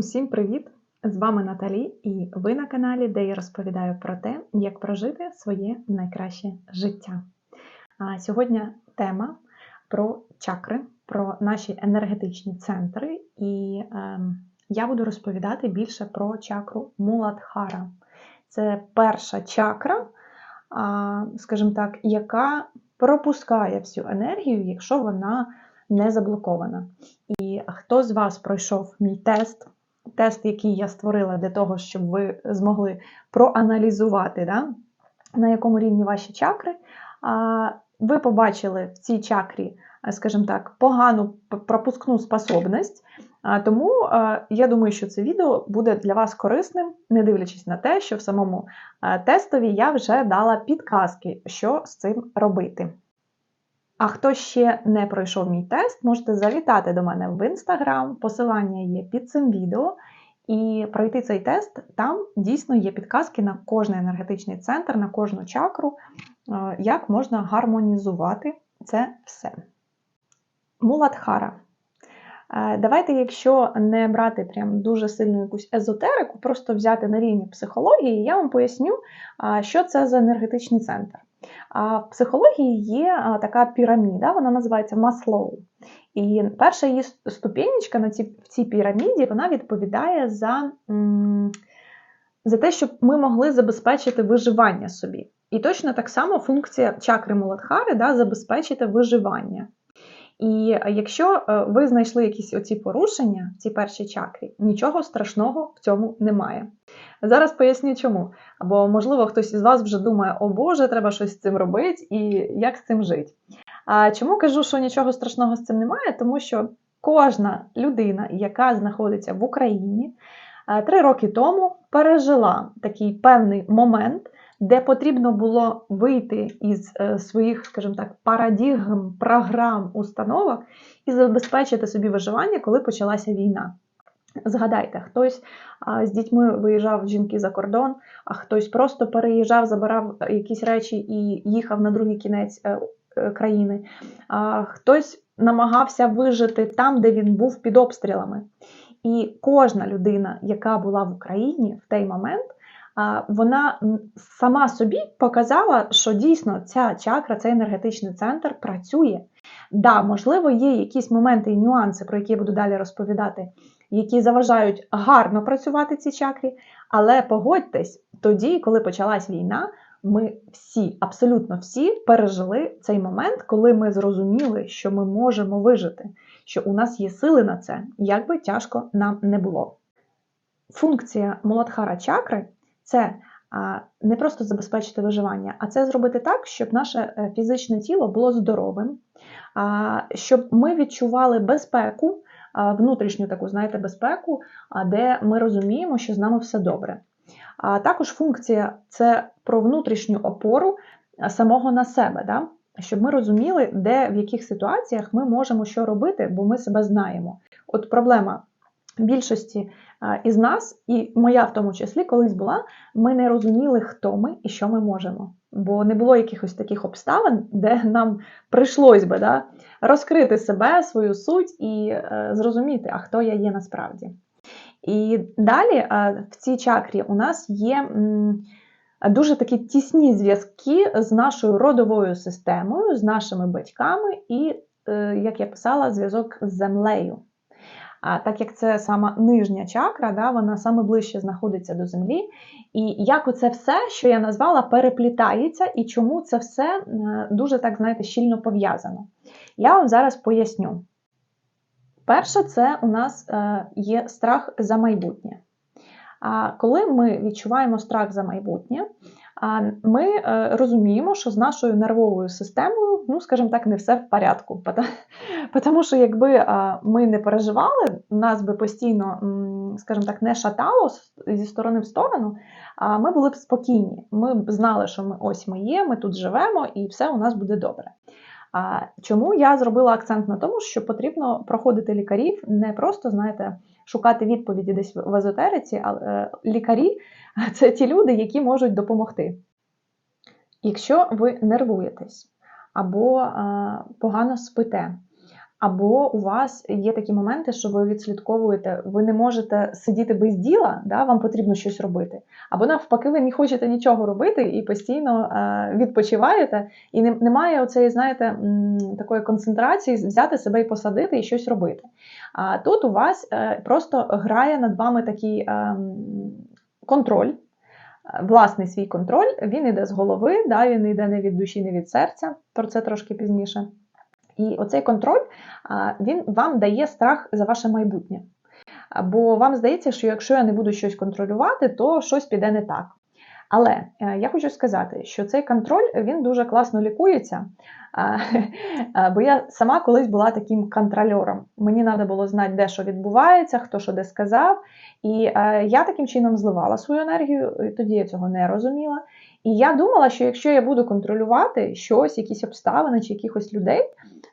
Усім привіт! З вами Наталі, і ви на каналі, де я розповідаю про те, як прожити своє найкраще життя. А Сьогодні тема про чакри, про наші енергетичні центри, і е, я буду розповідати більше про чакру Муладхара. Це перша чакра, а, скажімо так, яка пропускає всю енергію, якщо вона не заблокована. І хто з вас пройшов мій тест? Тест, який я створила для того, щоб ви змогли проаналізувати, да, на якому рівні ваші чакри. Ви побачили в цій чакрі, скажімо так, погану пропускну способність. Тому я думаю, що це відео буде для вас корисним, не дивлячись на те, що в самому тестові я вже дала підказки, що з цим робити. А хто ще не пройшов мій тест, можете завітати до мене в інстаграм, посилання є під цим відео. І пройти цей тест, там дійсно є підказки на кожний енергетичний центр, на кожну чакру, е, як можна гармонізувати це все. Муладхара. Е, давайте, якщо не брати прям дуже сильну якусь езотерику, просто взяти на рівні психології, я вам поясню, що це за енергетичний центр. В психології є така піраміда, вона називається Маслоу. І перша її ступенечка на цій, в цій піраміді вона відповідає за за те, щоб ми могли забезпечити виживання собі. І точно так само функція чакри Муладхари да, забезпечити виживання. І якщо е, ви знайшли якісь оці порушення в цій першій чакрі, нічого страшного в цьому немає. Зараз поясню чому. Або, можливо, хтось із вас вже думає, о Боже, треба щось з цим робити і як з цим жити. А чому кажу, що нічого страшного з цим немає? Тому що кожна людина, яка знаходиться в Україні, е, три роки тому пережила такий певний момент, де потрібно було вийти із е, своїх, скажімо так, парадігм, програм, установок і забезпечити собі виживання, коли почалася війна. Згадайте, хтось з дітьми виїжджав жінки за кордон, а хтось просто переїжджав, забирав якісь речі і їхав на другий кінець е, е, країни, а хтось намагався вижити там, де він був під обстрілами. І кожна людина, яка була в Україні в той момент, вона сама собі показала, що дійсно ця чакра, цей енергетичний центр працює. Да, можливо, є якісь моменти і нюанси, про які я буду далі розповідати, які заважають гарно працювати ці чакрі, але погодьтесь, тоді, коли почалась війна, ми всі, абсолютно всі, пережили цей момент, коли ми зрозуміли, що ми можемо вижити, що у нас є сили на це, як би тяжко нам не було. Функція Муладхара чакри це не просто забезпечити виживання, а це зробити так, щоб наше е, фізичне тіло було здоровим, щоб ми відчували безпеку, внутрішню таку, знаєте, безпеку, де ми розуміємо, що з нами все добре. А також функція це про внутрішню опору самого на себе, да? щоб ми розуміли, де в яких ситуаціях ми можемо що робити, бо ми себе знаємо. От проблема більшості із нас, і моя в тому числі, колись була, ми не розуміли, хто ми і що ми можемо. Бо не було якихось таких обставин, де нам прийшлось би да, розкрити себе, свою суть і е, зрозуміти, а хто я є насправді. І далі е, в цій чакрі у нас є м, дуже такі тісні зв'язки з нашою родовою системою, з нашими батьками, і, е, як я писала, зв'язок з землею. А так як це сама нижня чакра, да, вона саме ближче знаходиться до землі. І як оце все, що я назвала, переплітається, і чому це все е, дуже так, знаєте, щільно пов'язано. Я вам зараз поясню. Перше, це у нас е, є страх за майбутнє. А коли ми відчуваємо страх за майбутнє, ми е, розуміємо, що з нашою нервовою системою, ну, скажімо так, не все в порядку. Тому що якби ми не переживали, нас би постійно, скажімо так, не шатало зі сторони в сторону, а ми були б спокійні. Ми б знали, що ми ось ми є, ми тут живемо, і все у нас буде добре. А чому я зробила акцент на тому, що потрібно проходити лікарів, не просто, знаєте, шукати відповіді десь в езотериці, а е, лікарі це ті люди, які можуть допомогти. Якщо ви нервуєтесь або погано спите, або у вас є такі моменти, що ви відслідковуєте, ви не можете сидіти без діла, да, вам потрібно щось робити. Або навпаки, ви не хочете нічого робити і постійно е, відпочиваєте, і не, немає оцеї, знаєте, такої концентрації взяти себе і посадити і щось робити. А тут у вас е, просто грає над вами такий е, контроль. Власний свій контроль, він йде з голови, да, він йде не від душі, не від серця, про це трошки пізніше. І оцей контроль він вам дає страх за ваше майбутнє. Бо вам здається, що якщо я не буду щось контролювати, то щось піде не так. Але е, я хочу сказати, що цей контроль він дуже класно лікується. Бо я сама колись була таким контрольором. Мені треба було знати, де що відбувається, хто що де сказав. І е, я таким чином зливала свою енергію, тоді я цього не розуміла. І я думала, що якщо я буду контролювати щось, якісь обставини чи якихось людей,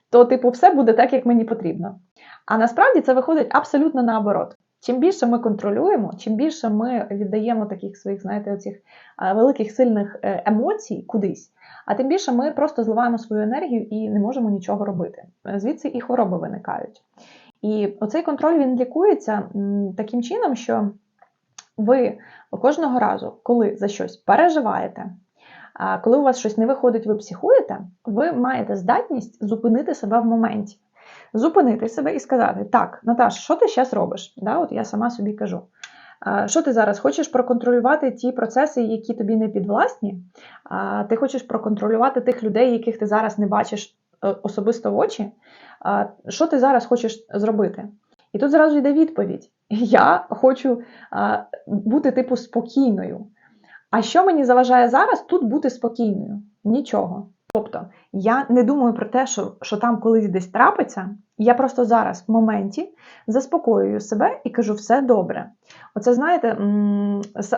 то, типу, все буде так, як мені потрібно. А насправді це виходить абсолютно наоборот. Чим більше ми контролюємо, чим більше ми віддаємо таких своїх, знаєте, оцих великих сильних е, емоцій кудись, а тим більше ми просто зливаємо свою енергію і не можемо нічого робити. Звідси і хвороби виникають. І оцей контроль він лікується таким чином, що ви кожного разу, коли за щось переживаєте, коли у вас щось не виходить, ви психуєте, ви маєте здатність зупинити себе в моменті. Зупинити себе і сказати: Так, Наташ, що ти зараз робиш? Да, От я сама собі кажу. Що ти зараз хочеш проконтролювати ті процеси, які тобі не підвласні? Ти хочеш проконтролювати тих людей, яких ти зараз не бачиш е, особисто в очі? Що ти зараз хочеш зробити? І тут зразу йде відповідь: Я хочу бути типу спокійною. А що мені заважає зараз тут бути спокійною? Нічого. Тобто я не думаю про те, що що там колись десь трапиться. Я просто зараз в моменті заспокоюю себе і кажу, все добре. Оце, знаєте,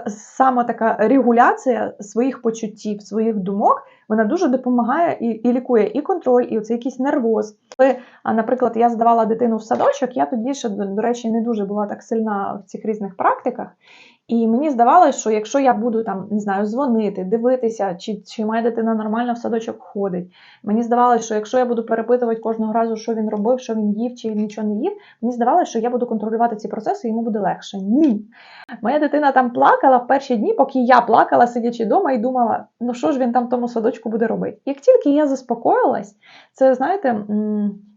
саме така регуляція своїх почуттів, своїх думок, вона дуже допомагає і і лікує і контроль, і оце якийсь нервоз. Коли, наприклад, я здавала дитину в садочок, я тоді ще, до речі, не дуже була так сильна в цих різних практиках. І мені здавалося, що якщо я буду там не знаю, дзвонити, дивитися, чи чи моя дитина нормально в садочок ходить. Мені здавалося, що якщо я буду перепитувати кожного разу, що він робив, що він їв, чи він нічого не їв, мені здавалося, що я буду контролювати ці процеси, йому буде легше. Ні. Моя дитина там плакала в перші дні, поки я плакала, сидячи вдома, і думала, ну що ж він там в тому садочку буде робити. Як тільки я заспокоїлась, це знаєте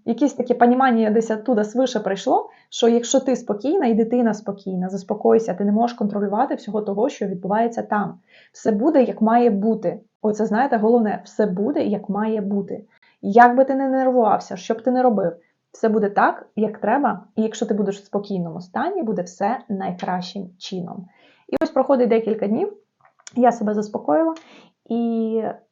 якесь таке понімання десь оттуда свише прийшло, що якщо ти спокійна і дитина спокійна, заспокойся, ти не можеш контролювати всього того, що відбувається там. Все буде, як має бути. Оце, знаєте, головне, все буде, як має бути. Як би ти не нервувався, що б ти не робив, все буде так, як треба, і якщо ти будеш в спокійному стані, буде все найкращим чином. І ось проходить декілька днів, я себе заспокоїла, і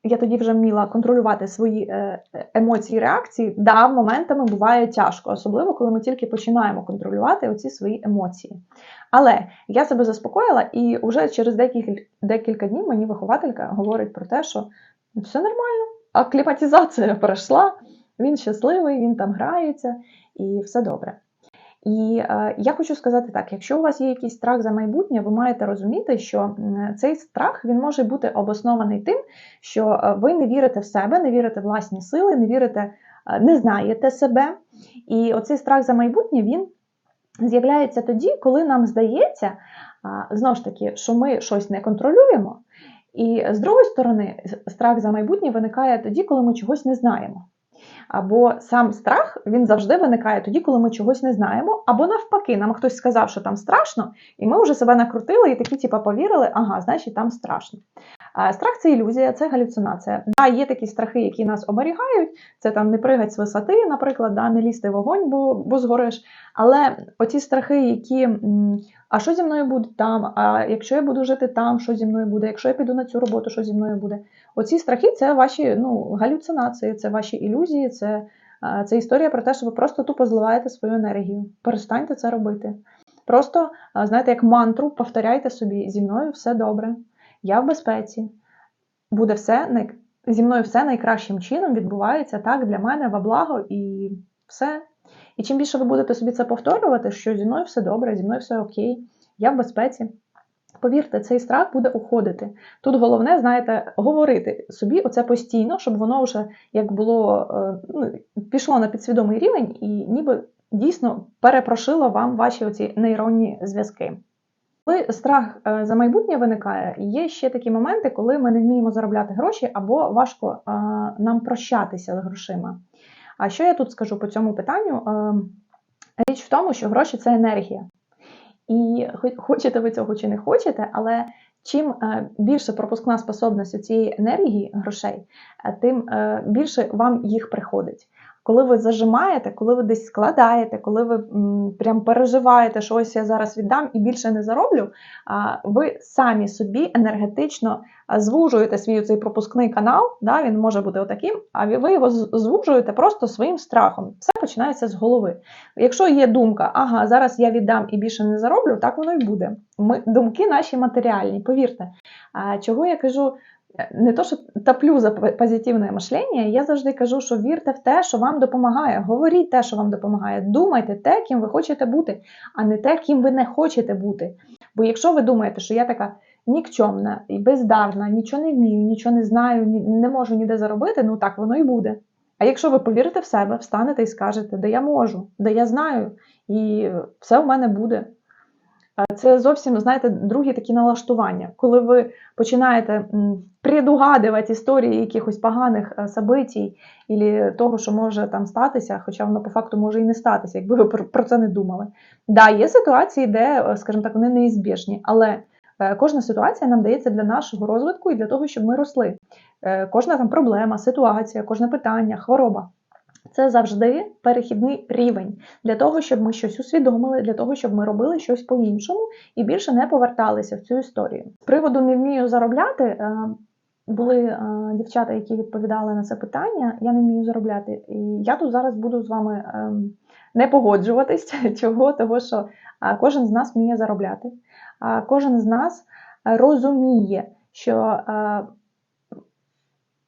я тоді вже вміла контролювати свої е, емоції, реакції. Да, моментами буває тяжко, особливо коли ми тільки починаємо контролювати оці свої емоції. Але я себе заспокоїла, і вже через декілька декілька днів мені вихователька говорить про те, що все нормально, акліматизація пройшла, він щасливий, він там грається, і все добре. І е, я хочу сказати так: якщо у вас є якийсь страх за майбутнє, ви маєте розуміти, що цей страх він може бути обоснований тим, що е, ви не вірите в себе, не вірите в власні сили, не вірите, е, не знаєте себе. І оцей страх за майбутнє він з'являється тоді, коли нам здається, знову ж таки, що ми щось не контролюємо. І з другої сторони, страх за майбутнє виникає тоді, коли ми чогось не знаємо. Або сам страх він завжди виникає тоді, коли ми чогось не знаємо, або навпаки, нам хтось сказав, що там страшно, і ми вже себе накрутили і такі, типу, повірили, ага, значить там страшно. Страх це ілюзія, це галюцинація. Да, Є такі страхи, які нас оберігають, це там не пригать з висоти, наприклад, да, не лізти вогонь, бо бо згориш. Але оті страхи, які а що зі мною буде там? А якщо я буду жити там, що зі мною буде? Якщо я піду на цю роботу, що зі мною буде? Оці страхи це ваші ну, галюцинації, це ваші ілюзії, це це історія про те, що ви просто тупо зливаєте свою енергію. Перестаньте це робити. Просто, знаєте, як мантру, повторяйте собі, зі мною все добре, я в безпеці. Буде все зі мною все найкращим чином відбувається так для мене во благо і все. І чим більше ви будете собі це повторювати, що зі мною все добре, зі мною все окей, я в безпеці, Повірте, цей страх буде уходити. Тут головне, знаєте, говорити собі оце постійно, щоб воно вже як було е, ну, пішло на підсвідомий рівень і ніби дійсно перепрошило вам ваші оці нейронні зв'язки. Коли страх е, за майбутнє виникає, є ще такі моменти, коли ми не вміємо заробляти гроші або важко е, нам прощатися з грошима. А що я тут скажу по цьому питанню? Річ в тому, що гроші це енергія. І хо- хочете ви цього чи не хочете, але чим е, більше пропускна способність цієї енергії грошей, е, тим е, більше вам їх приходить. Коли ви зажимаєте, коли ви десь складаєте, коли ви м, прям переживаєте, що ось я зараз віддам і більше не зароблю, а, ви самі собі енергетично звужуєте свій цей пропускний канал, да, він може бути отаким, а ви- його звужуєте просто своїм страхом. Все починається з голови. Якщо є думка, ага, зараз я віддам і більше не зароблю, так воно і буде. Ми, думки наші матеріальні, повірте. А, чого я кажу, не то, що топлю за позитивне мишлення, я завжди кажу, що вірте в те, що вам допомагає. Говоріть те, що вам допомагає. Думайте те, ким ви хочете бути, а не те, ким ви не хочете бути. Бо якщо ви думаєте, що я така нікчемна і бездарна, нічого не вмію, нічого не знаю, не можу ніде заробити, ну так воно і буде. А якщо ви повірите в себе, встанете і скажете, де я можу, де я знаю, і все в мене буде. Це зовсім, знаєте, другі такі налаштування. Коли ви починаєте предугадувати історії якихось поганих е, событій, або того, що може там статися, хоча воно по факту може і не статися, якби ви про це не думали. Да, є ситуації, де, е, скажімо так, вони неізбіжні, але е, кожна ситуація нам дається для нашого розвитку і для того, щоб ми росли. Кожна там проблема, ситуація, кожне питання, хвороба. Це завжди перехідний рівень для того, щоб ми щось усвідомили, для того, щоб ми робили щось по-іншому і більше не поверталися в цю історію. З приводу не вмію заробляти. е, Були е, дівчата, які відповідали на це питання. Я не вмію заробляти. І я тут зараз буду з вами ем, не погоджуватись. Чого? Того, що е, кожен з нас вміє заробляти. А кожен з нас е, розуміє, що е,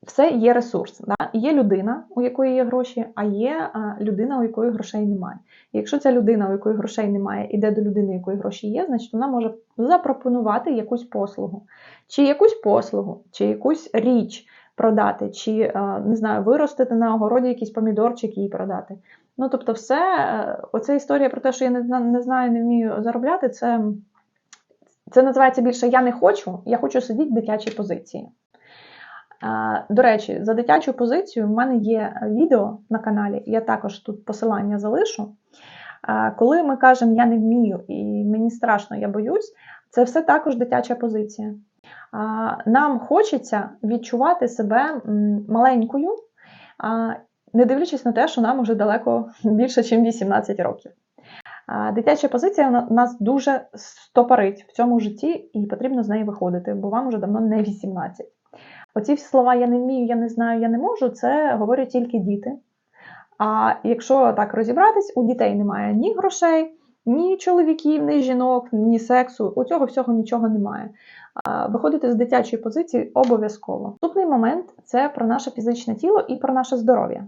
все є ресурс. Да? Є людина, у якої є гроші, а є людина, у якої грошей немає. І якщо ця людина, у якої грошей немає, іде до людини, у якої гроші є, значить вона може запропонувати якусь послугу, чи якусь послугу, чи якусь річ продати, чи а, не знаю, виростити на огороді якісь помідорчики і продати. Ну тобто, все, е, оця історія про те, що я не, не знаю, не вмію заробляти, це, це називається більше Я не хочу, я хочу сидіти в дитячій позиції. До речі, за дитячу позицію в мене є відео на каналі, я також тут посилання залишу. Коли ми кажемо я не вмію і мені страшно, я боюсь, це все також дитяча позиція. Нам хочеться відчувати себе маленькою, не дивлячись на те, що нам вже далеко більше, ніж 18 років. Дитяча позиція нас дуже стопорить в цьому житті, і потрібно з неї виходити, бо вам вже давно не 18. Оці всі слова я не вмію, я не знаю, я не можу, це говорять тільки діти. А якщо так розібратись, у дітей немає ні грошей, ні чоловіків, ні жінок, ні сексу. У цього всього нічого немає. Виходити з дитячої позиції обов'язково. Наступний момент це про наше фізичне тіло і про наше здоров'я.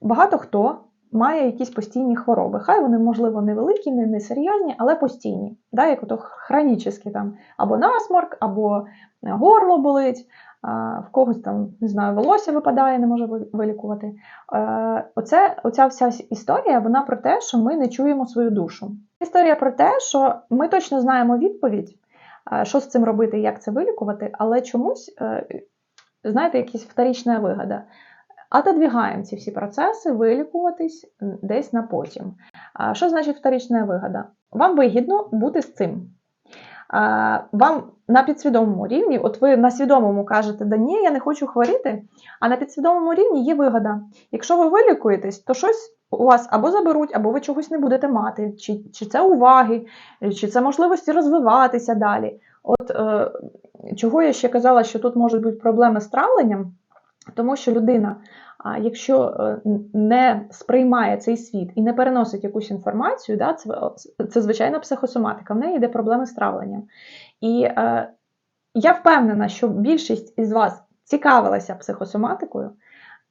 Багато хто має якісь постійні хвороби. Хай вони, можливо, невеликі, не, не серйозні, але постійні. Да, як ото хронічні там або насморк, або горло болить, в когось там, не знаю, волосся випадає, не може вилікувати. Е, Оце, оця вся історія, вона про те, що ми не чуємо свою душу. Історія про те, що ми точно знаємо відповідь, е, що з цим робити як це вилікувати, але чомусь, е, знаєте, якась вторічна вигода. Отодвігаємо ці всі процеси, вилікуватись десь на потім. Що значить вторічна вигода? Вам вигідно бути з цим. Вам на підсвідомому рівні, от ви на свідомому кажете, да ні, я не хочу хворіти, а на підсвідомому рівні є вигода. Якщо ви вилікуєтесь, то щось у вас або заберуть, або ви чогось не будете мати, чи, чи це уваги, чи це можливості розвиватися далі. От е, чого я ще казала, що тут можуть бути проблеми з травленням, тому що людина, якщо е, не сприймає цей світ і не переносить якусь інформацію, да, це, це звичайна психосоматика, в неї йде проблеми з травленням. І е, я впевнена, що більшість із вас цікавилася психосоматикою,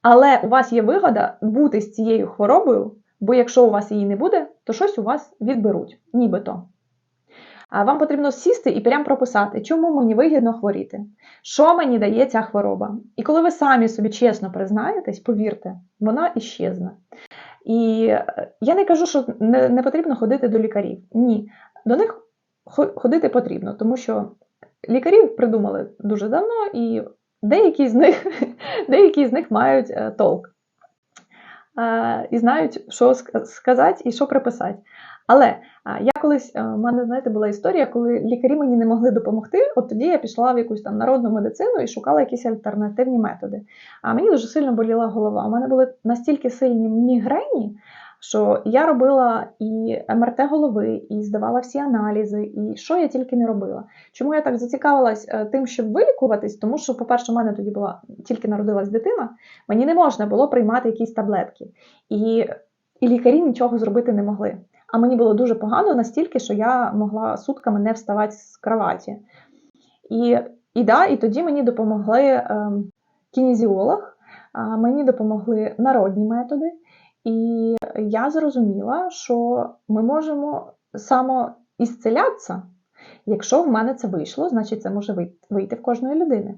але у вас є вигода бути з цією хворобою, бо якщо у вас її не буде, то щось у вас відберуть, нібито. Вам потрібно сісти і прям прописати, чому мені вигідно хворіти, що мені дає ця хвороба. І коли ви самі собі чесно признаєтесь, повірте, вона іщезне. І е, я не кажу, що не, не потрібно ходити до лікарів. Ні, до них ходити потрібно, тому що лікарів придумали дуже давно, і деякі з них, деякі з них мають е, толк. Е, і знають, що сказати і що приписати. Але я колись, е, в мене, знаєте, була історія, коли лікарі мені не могли допомогти. От тоді я пішла в якусь там народну медицину і шукала якісь альтернативні методи. А мені дуже сильно боліла голова. У мене були настільки сильні мігрені, що я робила і МРТ голови, і здавала всі аналізи, і що я тільки не робила. Чому я так зацікавилась е, тим, щоб вилікуватись? Тому що, по-перше, у мене тоді була тільки народилась дитина, мені не можна було приймати якісь таблетки. І, і лікарі нічого зробити не могли. А мені було дуже погано настільки, що я могла сутками не вставати з кроваті. І, і, да, і тоді мені допомогли е, кінезіолог, а мені допомогли народні методи. І я зрозуміла, що ми можемо самоісцелятися. Якщо в мене це вийшло, значить це може вийти в кожної людини.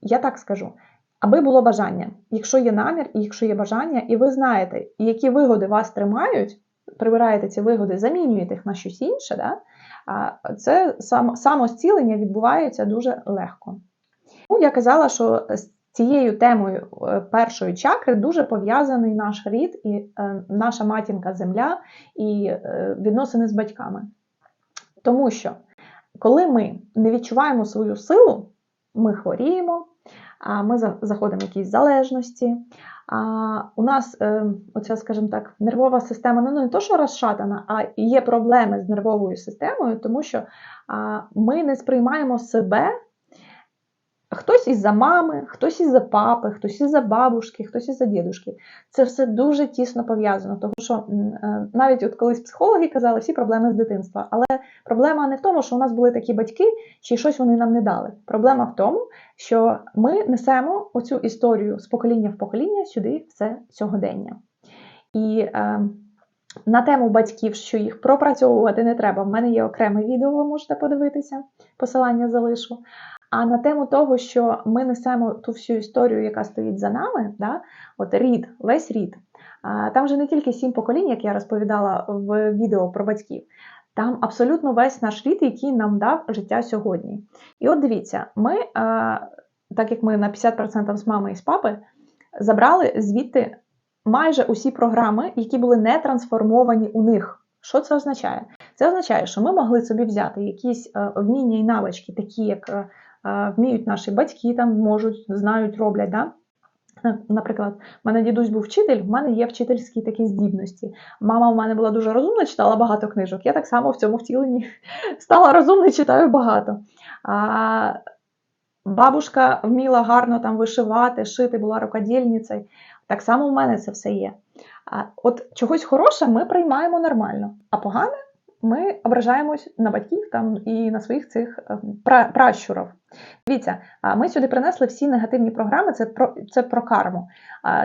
Я так скажу. Аби було бажання, якщо є намір, і якщо є бажання, і ви знаєте, які вигоди вас тримають, прибираєте ці вигоди, замінюєте їх на щось інше, да? а це сам, самозцілення відбувається дуже легко. Ну, я казала, що з цією темою е, першої чакри дуже пов'язаний наш рід і е, наша матінка земля і е, відносини з батьками. Тому що коли ми не відчуваємо свою силу, ми хворіємо, ми заходимо в якісь залежності. А у нас, е, оця, скажімо так, нервова система ну, не то, що розшатана, а є проблеми з нервовою системою, тому що ми не сприймаємо себе. Хтось із-за мами, хтось із-за папи, хтось із-за бабушки, хтось із-за дідушки. Це все дуже тісно пов'язано, тому що е, навіть от колись психологи казали всі проблеми з дитинства. Але проблема не в тому, що у нас були такі батьки, чи щось вони нам не дали. Проблема в тому, що ми несемо оцю історію з покоління в покоління сюди все сьогодення. І е, на тему батьків, що їх пропрацьовувати не треба. В мене є окреме відео, ви можете подивитися, посилання залишу. А на тему того, що ми несемо ту всю історію, яка стоїть за нами, да? от рід, весь рід. Там же не тільки сім поколінь, як я розповідала в відео про батьків. Там абсолютно весь наш рід, який нам дав життя сьогодні. І от дивіться, ми, так як ми на 50% з мами і з папи, забрали звідти майже усі програми, які були не трансформовані у них. Що це означає? Це означає, що ми могли собі взяти якісь е, вміння і навички, такі як е, вміють наші батьки, там можуть, знають, роблять. Да? Наприклад, в мене дідусь був вчитель, в мене є вчительські такі здібності. Мама в мене була дуже розумна, читала багато книжок. Я так само в цьому втіленні стала розумною, читаю багато. А бабушка вміла гарно там вишивати, шити, була рукодільницею. Так само в мене це все є. А от чогось хороше ми приймаємо нормально, а погане ми ображаємось на батьків там і на своїх цих е, пра- пращурів. Дивіться, ми сюди принесли всі негативні програми, це про, це про карму,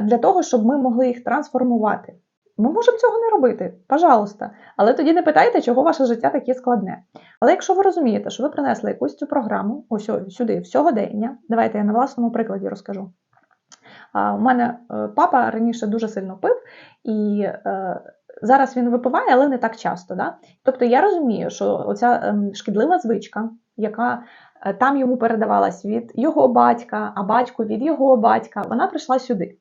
для того, щоб ми могли їх трансформувати. Ми можемо цього не робити, пожалуйста. Але тоді не питайте, чого ваше життя таке складне. Але якщо ви розумієте, що ви принесли якусь цю програму, ось сюди, в сьогодення, давайте я на власному прикладі розкажу. У мене е, папа раніше дуже сильно пив, і е, зараз він випиває, але не так часто. Да? Тобто я розумію, що оця ем, шкідлива звичка, яка е, там йому передавалась від його батька, а батьку від його батька, вона прийшла сюди.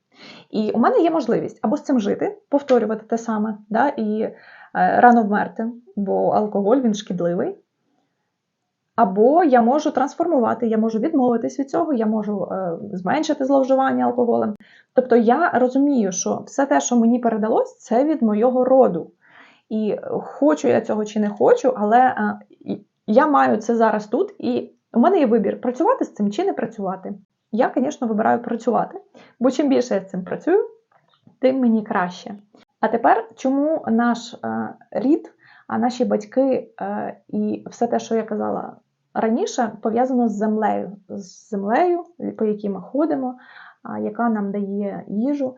І у мене є можливість або з цим жити, повторювати те саме, да? і е, рано вмерти, бо алкоголь він шкідливий. Або я можу трансформувати, я можу відмовитись від цього, я можу е, зменшити зловживання алкоголем. Тобто я розумію, що все те, що мені передалось, це від моєго роду. І хочу я цього чи не хочу, але е, я маю це зараз тут, і у мене є вибір працювати з цим чи не працювати. Я, звісно, вибираю працювати, бо чим більше я з цим працюю, тим мені краще. А тепер, чому наш е, рід, а наші батьки е, і все те, що я казала раніше, пов'язано з землею, з землею, по якій ми ходимо, яка нам дає їжу,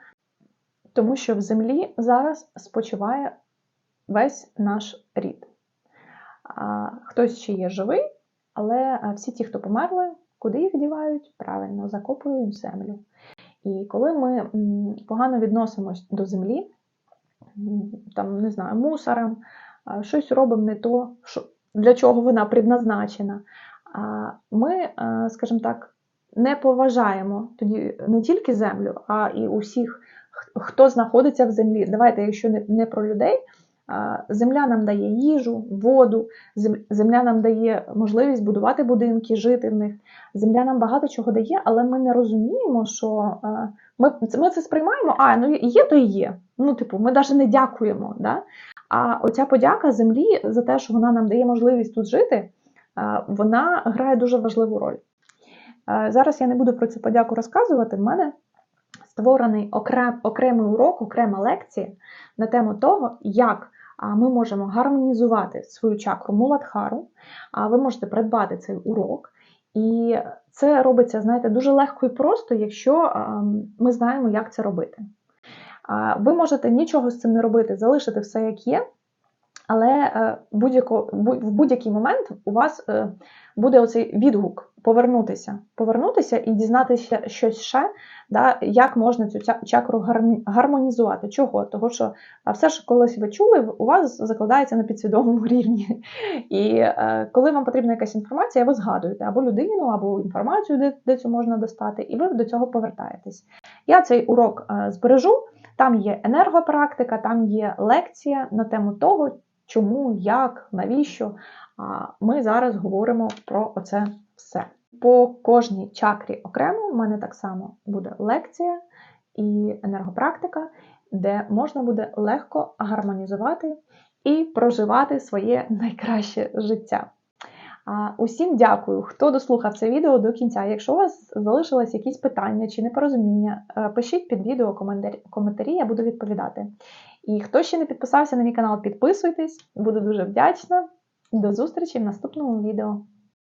тому що в землі зараз спочиває весь наш рід. Хтось ще є живий, але всі ті, хто померли, куди їх дівають? Правильно, закопують в землю. І коли ми погано відносимось до землі, там, не знаю, мусором, щось робимо не то, для чого вона предназначена, ми, е, скажімо так, не поважаємо тоді не тільки землю, а і усіх, хто знаходиться в землі. Давайте, якщо не, про людей, земля нам дає їжу, воду, земля нам дає можливість будувати будинки, жити в них. Земля нам багато чого дає, але ми не розуміємо, що е, ми, ми це сприймаємо, а ну є, то і є. Ну, типу, ми навіть не дякуємо. Да? А оця подяка землі за те, що вона нам дає можливість тут жити, е, вона грає дуже важливу роль. Е, Зараз я не буду про цю подяку розказувати. В мене створений окрем, окремий урок, окрема лекція на тему того, як ми можемо гармонізувати свою чакру Муладхару. Ви можете придбати цей урок. І це робиться, знаєте, дуже легко і просто, якщо ем, ми знаємо, як це робити. Ви можете нічого з цим не робити, залишити все як є, але е, в будь-який момент у вас е, буде оцей відгук повернутися, повернутися і дізнатися щось ще, да, як можна цю чакру гармонізувати. Чого? Того, що все, що колись ви чули, у вас закладається на підсвідомому рівні. І е, коли вам потрібна якась інформація, ви згадуєте або людину, або інформацію, де, де цю можна достати, і ви до цього повертаєтесь. Я цей урок збережу. Там є енергопрактика, там є лекція на тему того, чому, як, навіщо. А ми зараз говоримо про оце все. По кожній чакрі окремо в мене так само буде лекція і енергопрактика, де можна буде легко гармонізувати і проживати своє найкраще життя. Усім дякую, хто дослухав це відео до кінця. Якщо у вас залишились якісь питання чи непорозуміння, е, пишіть під відео коментарі, я буду відповідати. І хто ще не підписався на мій канал, підписуйтесь, буду дуже вдячна. До зустрічі в наступному відео.